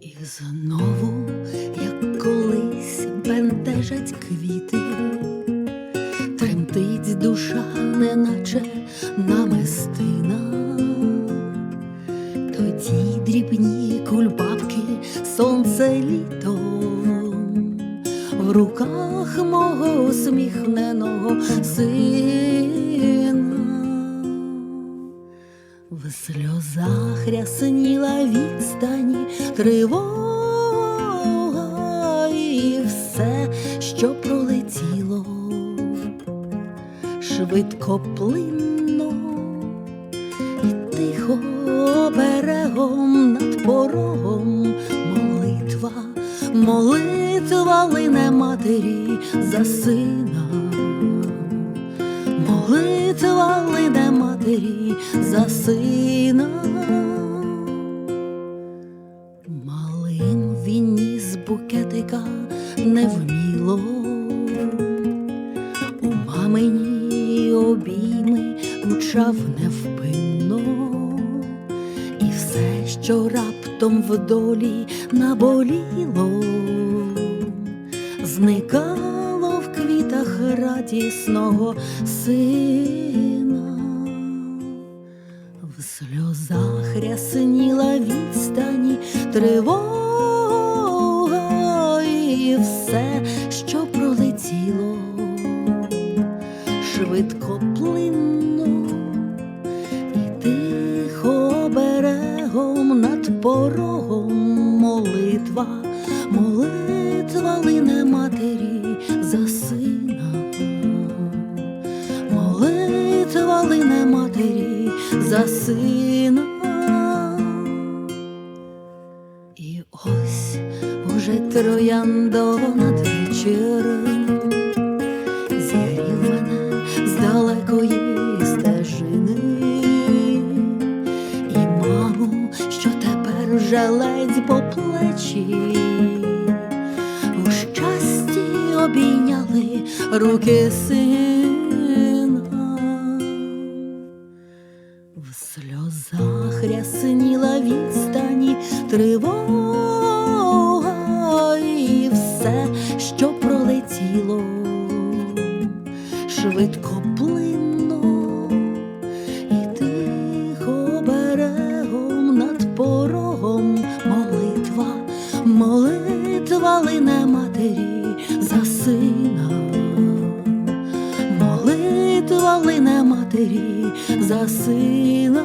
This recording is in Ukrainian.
І знову, як колись, бентежать квіти, тремтить душа, неначе намистина, тоді дрібні кульбабки, сонце літо. В руках мого усміхненого сина. В сльозах рясніла відстані тривога і все, що пролетіло, швидко плинно і тихо берегом над порогом молитва, молитва лине матері за сина. Молитва лине матері за сина. Малим він ніс букетика невміло, у мамині обійми мчав невпинно, і все, що раптом в долі наболіло, зникало в квітах радісного сина, сльозах рясніла відстані тривога і все, що пролетіло, швидко плинно і тихо берегом над порогом молитва, молитва лине матері за сина, молитва лине матері за сина. Трояндо надвечір зігрів мене з далекої стежини, і маму, що тепер вже ледь по плечі, у щасті обійняли руки сина. В сльозах рясніла відстані тривога швидко плинно і тихо берегом над порогом молитва, молитва лине матері за сина. Молитва лине матері за сина.